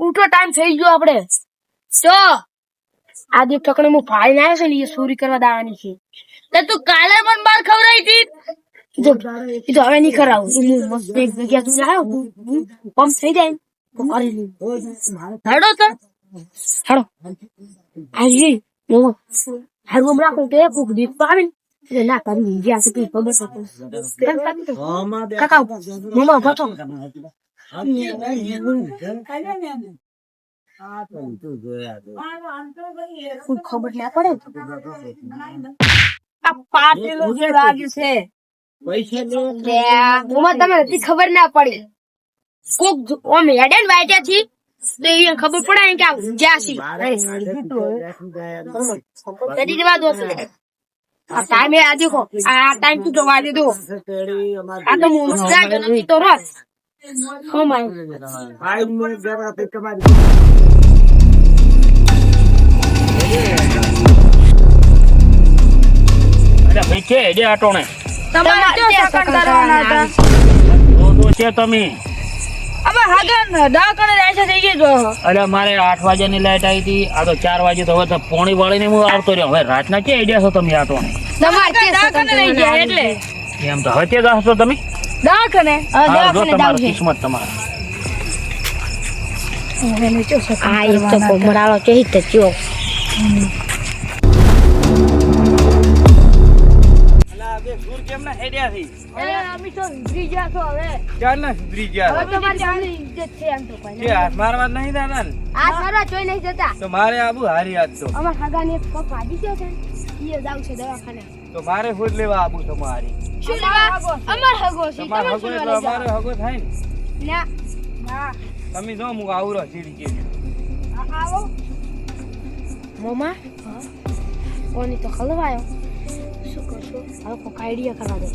ઉઠો ટાઈમ થઈ ગયો આપડે આજે ઠકણે હું ફાડીને આવ્યો છે ને એ ચોરી કરવા દાવાની છે તે કાલે પણ બાર ખવડાવી હતી હવે નહીં કરાવું પંપ થઈ જાય હેડો. આજે મમા. હારું રાખું કે કોક દીપ આવે ને કરી ગયા છે કઈ તો? કાકા ખબર ના પડે? ખબર ના પડી. કોક ઓમ હેડે ને વાટ્યા થી તો એને ખબર પડે કે આ ઊંઝા છે? તરી જવા દો. આ ટાઈમે આ દેખો આ ટાઈમ તું જવા દે દો. આ તો હું જાય નથી તો રસ ઓ માય. અરે ભાઈ કે જે આટોણે. તમારે ક્યાં સકન કરવાના હતા? તો તો છે તમે. અરે મારે આઠ વાગ્યાની લાઈટ આવી હતી. આ તો ચાર વાગે તો હવે તો પોણી વાળીને હું આવતો રહ્યો. હવે રાતના કે આઈડિયા છો તમે આટોણે તમારે દા કરે લઈ ગયા એટલે? એમ તો હવે તે જાશો તમે? દા કરે હા, જો તમારું કિસ્મત તમારા. આ એક તો કોમરાળો કે હિત થયો અમે તો ઉભરી ગયા છો હવે હવે મારે આબુ હારી આજ તો અમાર હાગાને એક પગ વાગી ગયો છે ઈ જાવ છે દવાખાને. તો મારે લેવા આબુ તમારી. શું લેવા? અમાર હગો છે. તમાર હગો એટલે અમારે હગો થાય ને. ના. ના તમે જો હું આવું રહો સીડી કે. આવો. મોમા? કોની તો ખલવાયો શું કરશો? હવે કોક આઈડિયા કરવા દે.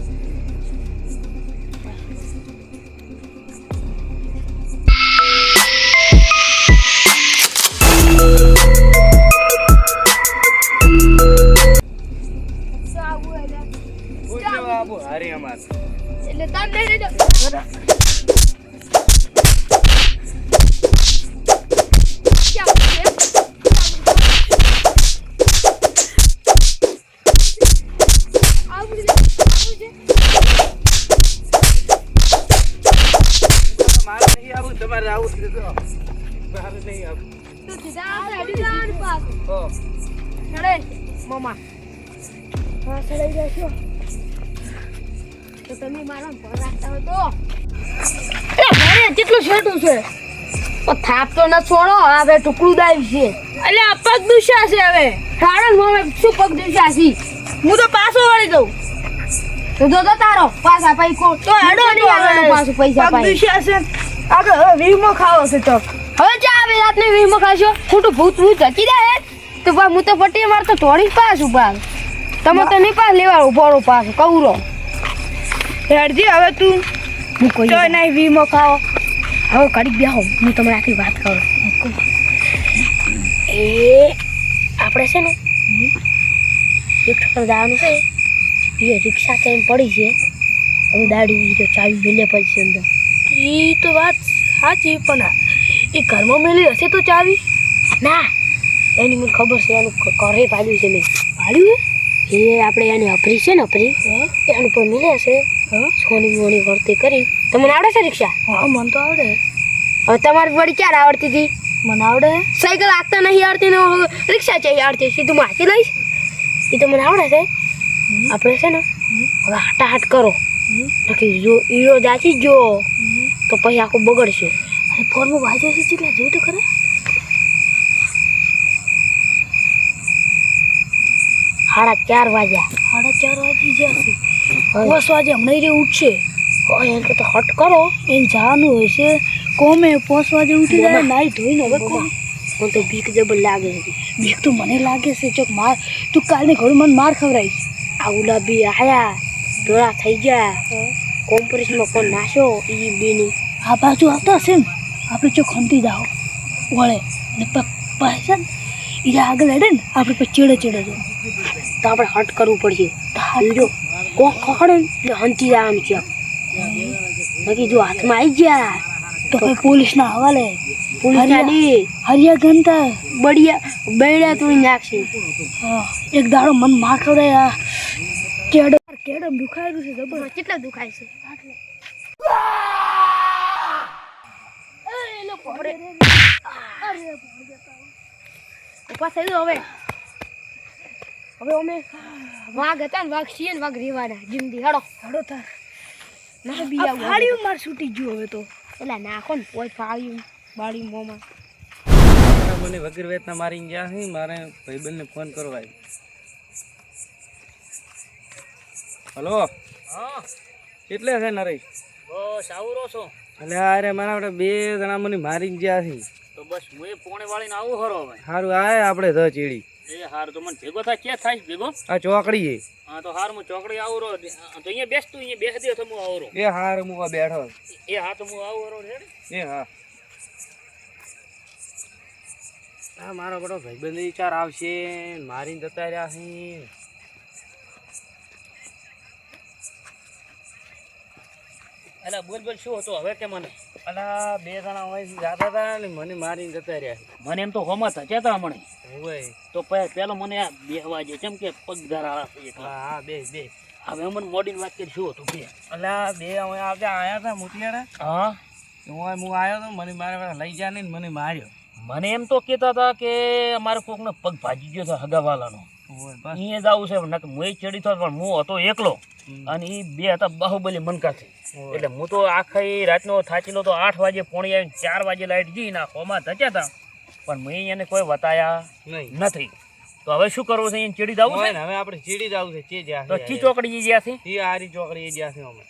મમ્મા હા ચડાઈ જશો. તો તમે મારા ફોન રાખતા હોય એ ઘરે કેટલું છેટું છે? થાપ તો ન છોડો હવે ટુકડું દાઈ છે. એટલે આ પગ દુશ્યા છે હવે. સાડન મોમે શું પગ છે? હું તો પાછો વળી દઉં. તો જો તો તારો પાછા પૈ કો તો હેડો નહીં આવે પાછું પૈસા દુશ્યા છે. આગળ વીમો ખાવો છે તો. હવે ચા આવે રાતને વીમો ખાશો? ખોટું ભૂત ભૂત જતી જાય તો બા હું તો પટી માર તો થોડી પાસ ઊભા તમે તો નહીં પાસ લેવા ઊભો પાસ કવરો હેડજી હવે તું. હું કોઈ તો નહીં વીમો ખાઓ હવે કડી બેહો હું તમને આખી વાત કરું. એ આપણે છે ને એક ઠોકર જવાનું છે. એ રિક્ષા ચાઈને પડી છે. હવે દાડી તો ચાવી મેલે પછી અંદર. એ તો વાત સાચી પણ એ ઘરમાં મેલી હશે તો ચાવી? ના. એની મને ખબર છે એનું કરે ઘરે પાડ્યું છે મેં. પાડ્યું એ આપણે એની અપરી છે ને અપરી એનું પર મિલે છે. સોની મોની વર્તી કરી. તમને આવડે છે રિક્ષા? હા મને તો આવડે. હવે તમારી વળી ક્યારે આવડતી હતી? મને આવડે? સાયકલ આગતા નહીં આવડતી ને રિક્ષા ચાહી આવડતી સીધું માથી લઈશ. એ તો મને આવડે છે. આપણે છે ને હવે હાટાહાટ કરો. નક્કી જો હીરો જાચી જો તો પછી આખું બગડશે. અરે ફોનમાં વાંચે છે કેટલા જોયું તો ખરા? સાડા ચાર વાગ્યા. સાડા ચાર વાગી જશે બસ વાગે હમણાં રે ઉઠશે. એમ કે તો હટ કરો. એને જવાનું હોય છે. કોમે પાંચ વાગે ઉઠી જાય નાઈ ધોઈને હવે મને તો બીક જબર લાગે છે. બીક તો મને લાગે છે ચોક માર. તું કાલની ઘર મને માર ખવડાવીશ. આ ગુલાબી બી આયા ધોળા થઈ ગયા. કોમ્પ્રેસમાં કોણ નાશો એ બેની. આ બાજુ આવતા હશે ને? આપણે ચોક ખંતી જાઓ. વળે. ને પૈસા છે ને? એ આગળ હેડે ને આપણે પછી ચેડે ચેડે જાય તો આપણે હટ કરવું પડશે. જો કોક ખખડે ને એટલે હંતી જવાનું છે. બાકી જો હાથમાં આવી ગયા તો પછી પોલીસના હવાલે પોલીસ હરિયા ઘંટા બળિયા બેડ્યા તું નાખશે. એક દાડો મન માર ખવડાય કેડો કેડો દુખાયેલું છે જબર. કેટલા દુખાય છે? ઊભા થઈ જાઓ હવે. હવે અમે વાઘ હતા ને વાઘ છીએ ને વાઘ રેવાના. જિંદગી હડો હડો તાર. ના બીજા ફાળ્યું માર છૂટી ગયું હવે તો. એટલે નાખો ને કોઈ ફાળ્યું બાળી મોમાં. મને વગર વેતના મારી ગયા છે મારે ભાઈબંધને ફોન કરવા હલો? હા. કેટલે છે નરેશ? બસ આવરો છો. એટલે અરે મારા બે જણા મને મારી ગયા છે તો બસ હું એ પોણે વાળીને આવું ખરો હવે. સારું આય આપણે ધ ચીડી. એ હાર તો મને ભેગો થાય ક્યાં થાય ભેગો? આ ચોકડી હે. હા તો હાર હું ચોકડી આવરો તો અહીંયા બેસ તું અહીંયા બેસ દે તો હું આવરો એ હાર આ બેઠો. એ હા તો હું આવરો રેડી? એ હા. હા મારો બડો ભાઈબંધ વિચાર આવશે મારીને જતા રહ્યા છે એટલે બોલ બોલ શું હતું હવે કે મને? અલા બે જણા હોય જાતા હતા ને મને મારીને જતા રહ્યા મને એમ તો હોમાં થયા હતા મને હોય. તો પેલો મને આ બેહવા જે કેમ કે પગ ધરાળા થઈ હા હા બે બે. હવે મને મોડીની વાત કરી શું હતું? કે અલા બે અમે આજે આવ્યા હતા મોતિયારા હા? હું હું આવ્યો તો મને મારા પાસે લઈ જા ને મને માર્યો. મને એમ તો કહેતા હતા કે અમારે કોકનો પગ ભાજી ગયો હતો હગાવાલાનો. હોય અહીંયા જવું છે નક હું ચડી થયો પણ હું હતો એકલો. અને એ બે હતા બાહુબલી મનકાથી એટલે હું તો આખી રાતનો થાચેલો તો આઠ વાગે પોણી આવીને ચાર વાગે લાઈટ જઈ ના હોમાં થયા હતા પણ મેં એને કોઈ વતાયા નથી. તો હવે શું કરવું છે? એને ચીડી જવું છે? હવે આપણે ચીડી જવું છે. ચી જ્યાં તો ચી ચોકડી જ્યાં છે? એ આરી ચોકડી એ જ્યાં છે અમે.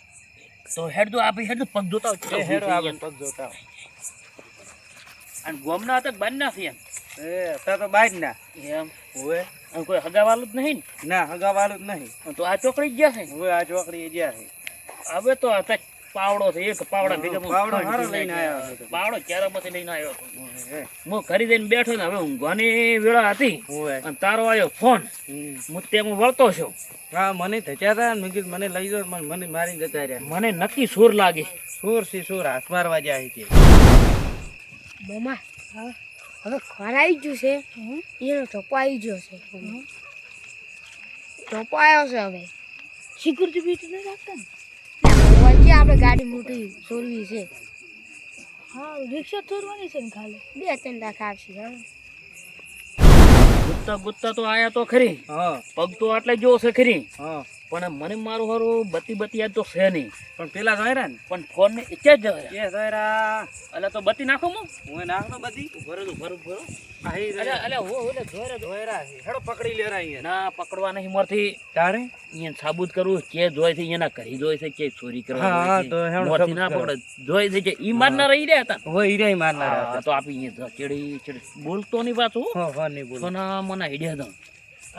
તો હેડ તો આપી હેડ પગ જોતા હેડ આપણે પગ જોતા અને ગોમના હતા બંધ છે એમ? એ અત્યારે તો બાજ ના. એમ? હોય અને કોઈ હગાવાલું જ નહીં ના? હગાવાળું જ નહીં. ને તો આ ચોકડી જ ગયા છે હોય આ ચોકડી એ છે. હવે તો આ પાવડો છે એક પાવડા ભેગા હું પાવડો હારો લઈને આવ્યો. આવ્યો હતો. પાવડો ક્યારામાંથી લઈને આવ્યો હતો? હું ઘરે જઈને બેઠો ને હવે ઊંઘવાની વેળા હતી. અને તારો આવ્યો ફોન. હું તેમ વળતો છું. હા મને થયા હતા મેં કીધું મને લઈ જાઓ મને મારી જતા રહ્યા. મને નક્કી સુર લાગે. સુર સી સુર હાથ મારવા જાય છે. મમ્મા હવે ખોરાઈ ગયું છે. એનો ટોપો આવી ગયો છે. ટોપો આવ્યો છે હવે. સિક્યુરિટી બી નથી રાખતા ને? વચ્ચે આપણે ગાડી મોટી ચોરવી છે. હા રિક્ષા ચોરવાની છે ને ખાલી? બે ત્રણ લાખ આવશે હા. ગુત્તા ગુત્તા તો આયા તો ખરી. હા. પગ તો આટલે જો છે ખરી. હા. પણ મને મારું હારું બતી યાદ તો છે નહીં. પણ પેલા જોયરા ને? પણ ફોન ને ઇચ્છા જ જોયરા. એ જોયરા. એટલે તો બતી નાખો હું હું નાખતો બધી ભરો તો ભરો ભરો હી અલે હો ઓલે જોયરા જોયરા છે હેડો પકડી લેરા અહીંયા. ના પકડવા નહીં મરથી તારે? અહીંયા સાબુત કરું કે જોઈ છે એના કરી જોય છે કે ચોરી કરવા હા. તો હેડો મરથી ના. પકડે જોઈ છે કે ઈ માર ના રહી રહ્યા હતા. હોય રહી મારના હતા. તો આપી અહીંયા ચડી ચડી. બોલતો નહીં પાછું. હો હો નહીં બોલ. મને આઈડિયા દઉં.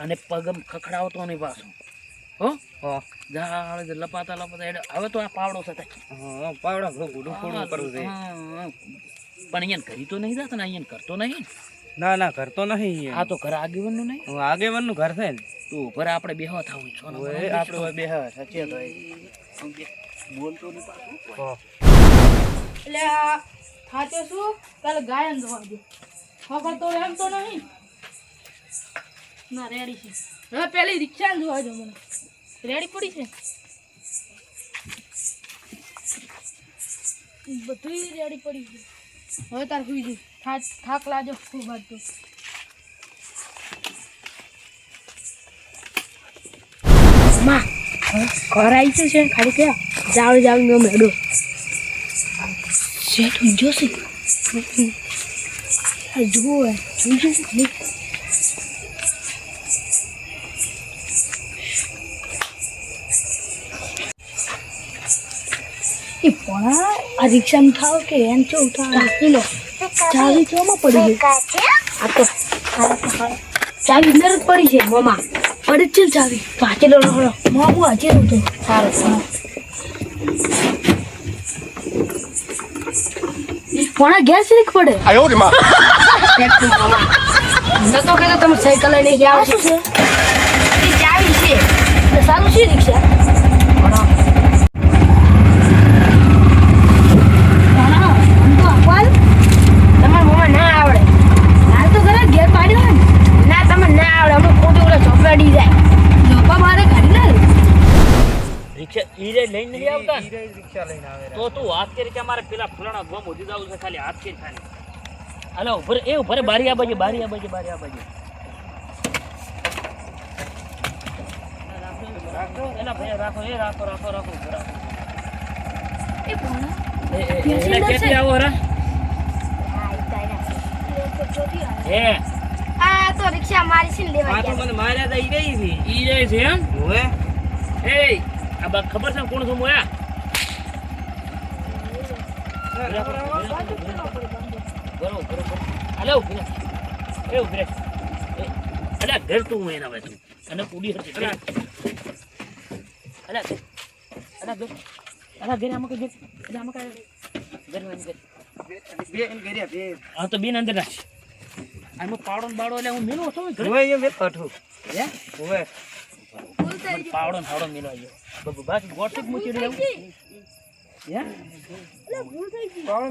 અને પગમ ખખડાવતો નહીં પાછું. હો? લપાતા લપાતા હેડે. હવે તો આ પાવડો છે પાવડો હા પાવડા ઘણું ગુડું ફોડું કરવું છે. પણ અહીંયા ઘરી તો નહીં થતા ને અહીંયા કરતો નહીં ના? ના ઘર તો નહીં આ તો ઘર આગેવાનનું નહીં? હું આગેવાનનું ઘર છે ને. તું ઉપર આપણે બેહવા થવું છે આપણે હોય બે હા સાચી તો બોલતો નહીં પાછું. એટલે થાચો છું શું? પેલા ગાયન જોવા દે. ખબર તો એમ તો નહીં. ના રેડી છે. હવે પેલી રિક્ષા જોવા જો મને. રેડી પડી છે? બધું રેડી પડી છે. હવે તાર સુઈ જઈ થાક થાક લાજો ખૂબ હતો માં ઘર આવી ગયું છે ખાલી કે જાવ જાવ નો મેડો શેઠ આ જુઓ જોઈ છે પણ આ રિક્ષામાં થાવ કે એમ છે? ઉઠાવ. કિલો ચાવી ચોમાં પડી ગઈ. આ તો ચાવી અંદર જ પડી છે મોમાં. પડી જ છે ચાવી. પાછળ રખડો મોમું હજી હતું સારું સારું પોણા ગેસ લીક પડે? નતો કહેતો તમે સાયકલ લઈને ગયા છો? ચાવી છે. સારું છે રિક્ષા તમારા મમ્મા ના આવડે હાલ તો ઘરે ઘેર પાડ્યો હોય ને ના તમે ના આવડે અમે ખોટું ઓલા ચોપડાડી જાય ચોપા મારે કાઢી ના રિક્ષા ઈ રે લઈને નહીં આવતા ને? રિક્ષા લઈને આવે તો તું વાત કરી કે અમારે પેલા ફલાણા ગોમ ઉધી જવું છે ખાલી હાથ કરી ખાલી હાલો ઉપર એ ઉપર બારી આ બાજુ બારી આ બાજુ બારી આ બાજુ. એલા ભાઈ રાખો એ રાખો રાખો રાખો ઊભો રાખો. એ ભણા એ, એ, એ, એલા? ક્યાંથી આવો હરા? હે આ તો રિક્ષા મારી છે ને લેવા આ તો ગયા મને માર્યા તા ઈ રહી હતી ઈ જાય છે એમ? હોવે એ આ બા ખબર છે કોણ છો મોયા બરોબર બરોબર હાલો એ. ઘર તું એના હવે તું અને કુડી હતી અલ્યા ઘર. અલ્યા ઘર. અલ્યા ઘર આમાં કઈ ઘર આમાં કઈ? ઘરમાં બે એમ કર્યા બે હા તો બેન અંદર નાખ આમાં ને બાવડો એટલે હું મેલો છું ઘરે? હોવે એ મેં કઠું હે? હોવે પાવડો મેલો આવ્યો બાબુ બાકી વોટ્સએપ મૂકી રહ્યું. પાવડો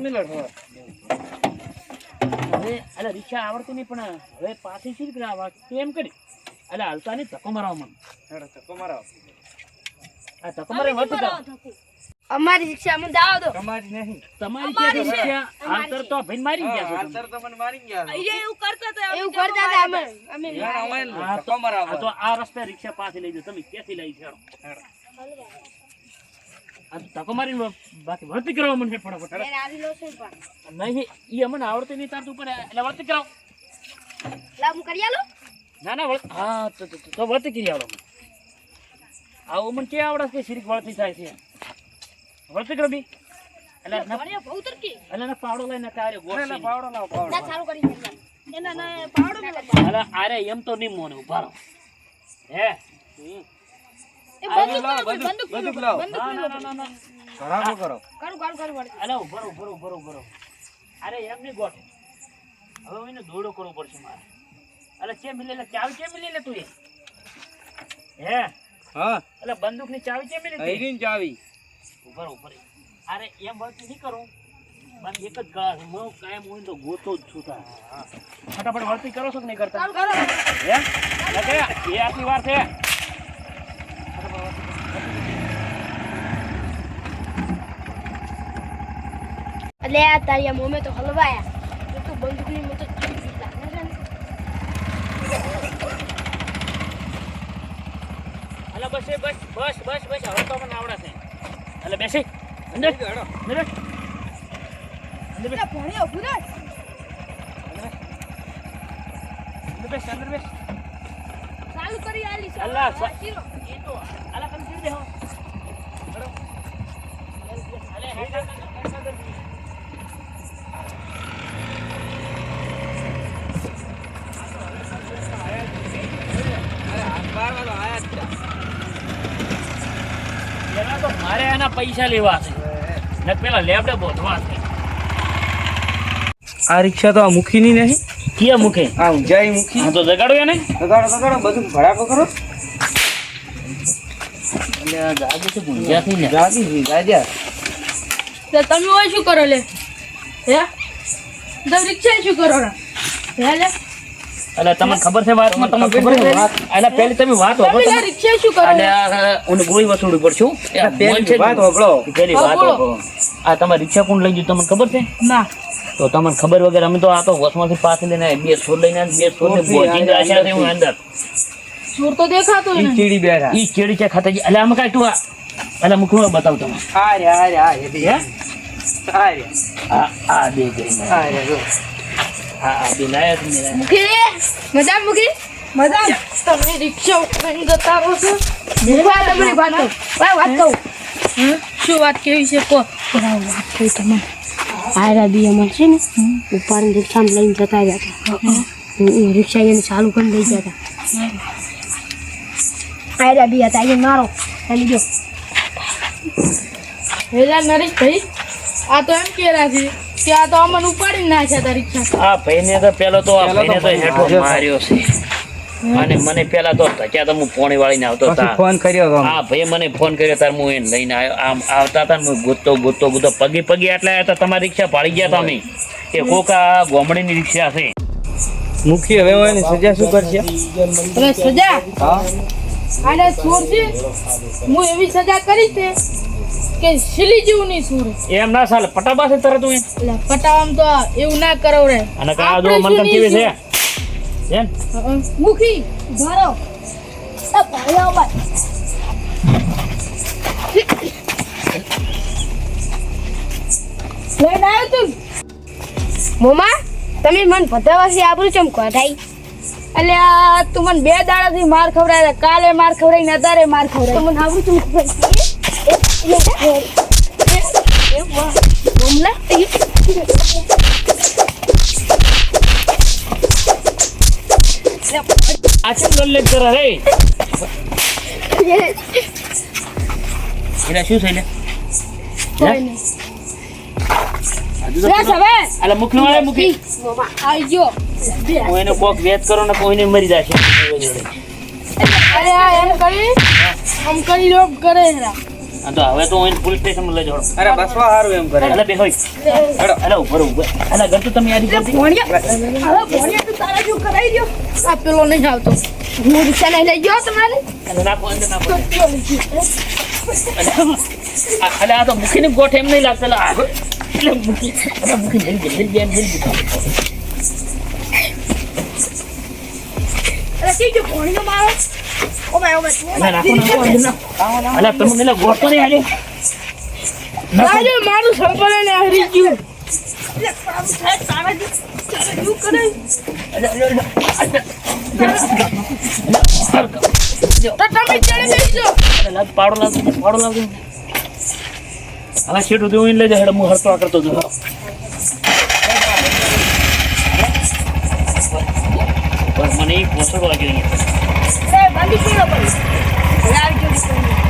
હવે અલા રિક્ષા આવડતું નહીં પણ હવે પાછી શી રીતે આવા તું એમ કરી. અલા હાલતા નહીં ધક્કો મરાવો મને હેડો ધક્કો મારો આ ધક્કો મારે જાઓ અમારી રિક્ષા અમે દાવ દો. તમારી નહીં. તમારી કે શિક્ષા આંતર તો ભાઈ મારી ગયા છો તમે. તો મને મારી ગયા છો. એવું કરતા હતા અમે અમે યાર, અમારે ધક્કો મરાવો. તો આ રસ્તે રિક્ષા પાસે લઈ જાઓ. તમે ક્યાંથી લઈ છો ધક્કો મારીને બાકી વળતી કરાવો મને ફટાફટ. ત્યારે આવી લો છે પણ. નહીં ઈ અમને આવડતી નહીં તાર તું એટલે વળતી કરાવો. લા હું કરી આલો? ના ના હા તો તો- તો કરી આવડો આવું મને ક્યાં આવડે છે? શીરીક વળતી થાય છે. વળતી એટલે ના બહુ તરકી એટલે ના પાવડો લઈને કારે ના, ના, પાવડો લાવો, પાવડો. ના ચાલુ કરી દે. એના ના પાવડો ને લગાવ. અલા આરે એમ તો નહીં મોને ઊભા રહો. હે? એ બંદૂક લાવો, બંદૂક, લાવો. ના ના ના કરો. કરું કરું કરું. અરે એમ નહીં ગોઠ. હવે એને દોડો કરવો પડશે મારે. અરે કેમ મિલે લે ચાવી કેમ મિલે લે તું એ? હે? હા. એટલે બંદૂકની ચાવી કેમ મિલી ચાવી. ઊભો ઉપર અરે એમ વળતું નહીં કરું. બસ એક જ ગળા છે હું કાયમ હોય તો ગોતો જ છું તાર. ફટાફટ વળતી કરો છો કે નહીં કરતા? કરું કરું. હે? એ આટલી વાર છે. એટલે આ તારી આ મોમે તો હલવાયા. તો તું બંદૂકની ને. અલા બસ એ બસ બસ બસ બસ. હવે તો મને આવડે છે. અલે બેસી અંદર હેડો. અંદર. અંદર બેસ. એટલે ભણ્યો ઊભું રહે. અંદર બેસ અંદર બેસ ચાલુ કરી આલી છે. અલ્લા, આ એ તો અલા કમ ચીરી દે હો હેડો. અલે હેડ હેડ, હેડ, હેડ, હેડ. અરે હાથ મારવાનો આયા જ છે. પેલા તો મારે એના પૈસા લેવા છે. ને પેલા લેબડે બોધવા છે. આ રિક્ષા તો આ મુખીની નહીં? ક્યાં મુખે? આ ઊંચાઈ મુખી. હા તો જગાડો એને. જગાડો જગાડો બધું ભડાકો કરો. તમે શું કરો લે? હે? રિક્ષા શું કરો લે? એટલે તમને ખબર છે વાતમાં તમને ખબર છે છે? વાત. એટલે પેલી તમે વાત તમે વાપરો લે રિક્ષા શું કરો અને હું ગોળી હો. એ આ મન પેલી વાત ને, પેલી વાત. વાપરો. આ તમે રિક્ષા કોણ લઈ ગયું તમને ખબર છે? ના. તો તમને ખબર વગર અમે તો આ તો વસમાંથી પાછી લઈને બે સોર લઈને બે સોર ને અંદર, રાખ્યા છે હું અંદર. સૂર તો દેખાતો ઈ ચીડી બેઠા. ઈ ચીડી કે ખાતા એટલે આમાં કાંઈ તું એટલે મુખમાં બતાવ તમે આ રે આ રે આ રે હે? આ રે આ આ કરીને આ રે જો આ આ બે લાયા તમે. મુખી મજા મુખી મજા તમે રિક્ષા ઉઠાઈને જતા રહો છો. વાત તમારી વાત. કહું ભાઈ વાત કહું. શું વાત કેવી છે કો વાત કહું તમને. આયરા બી અમાર છે ને ઉપાડીને રિક્ષા લઈને જતા રહ્યા હતા. રિક્ષા એને ચાલુ કરી લઈ ગયા હતા. આયરા બી હતા એને મારો. એની ગયો વેલા નરેશ ભાઈ આ તો એમ કેરા છે. આ તો અમને ઉપાડી નાખ્યા તા રિક્ષા આ ભાઈને તો પેલો તો આ ભાઈને તો હેઠો માર્યો છે. અને મને પેલા તો ધક્યા તો હું પોણી વાળીને આવતો પછી હતા ફોન કર્યો હા ભાઈ મને ફોન કર્યો તાર હું એને લઈને આવ્યો. આમ આવતા હતા હું ગોતતો ગોતતો ગોતતો પગે પગે આટલા આવ્યા હતા તમારી રિક્ષા પાડી ગયા હતા અમે. એ કોકા ગોમડીની રિક્ષા છે. મુખી હવે હું એની સજા શું કરશે? હવે સજા? હા અને સુર હું એવી સજા કરી છે. કે સિલી જેવું નહીં સુર. એમ ના સાલે પટાબા છે તરત હું એટલે પટાવામ તો એવું ના કરો રે અને કા જો મન કેવી છે? એમ? મુખી ભારો આ ભાઈ બાય લઈને આવ્યો તું મોમા તમે મને ભધાવાથી આબરૂ ચમ કઢાઈ? એટલે તું મને બે દાડાથી માર ખવડાવ્યા કાલે માર ખવડાવી ને અત્યારે માર તો મને આબરૂ ચમ કઢાઈ? એને કોક વેત કરો ને કોઈને મરી જશે અરે એમ કરી આમ કરી લો? કરે હા તો હવે તો હું એને પોલીસ સ્ટેશનમાં લઈ જવાનું. અરે બસવા હારું એમ કરે. એટલે બે હોય હેડો. અલા ઊભો ઊભો. અલા ઘર તો તમે યાદ કરતી ભણ્યા હવે ભણ્યા તો તારા જો કરાઈ દો આ પેલો નહીં આવતો. હું રિક્ષા લઈ લઈ ગયો તમારે અલા નાખો અંદર નાખો. અલા અલા આ તો મૂકીને ગોઠ એમ નહીં લાગતો. એટલે મૂકી એટલે મૂકી જલ્દી જલ્દી જલ્દી મરી અરે કઈ જો ભણ્યો મારો? મારું સરપંચ ને ગયું. બેસજો. અલા પાડો લાવ પાડો લાવ. હવે સીટ ઉધી લઈ હું હરતો કરતો મને પોસડો લાગી Hindi ko na ba? Wala, hindi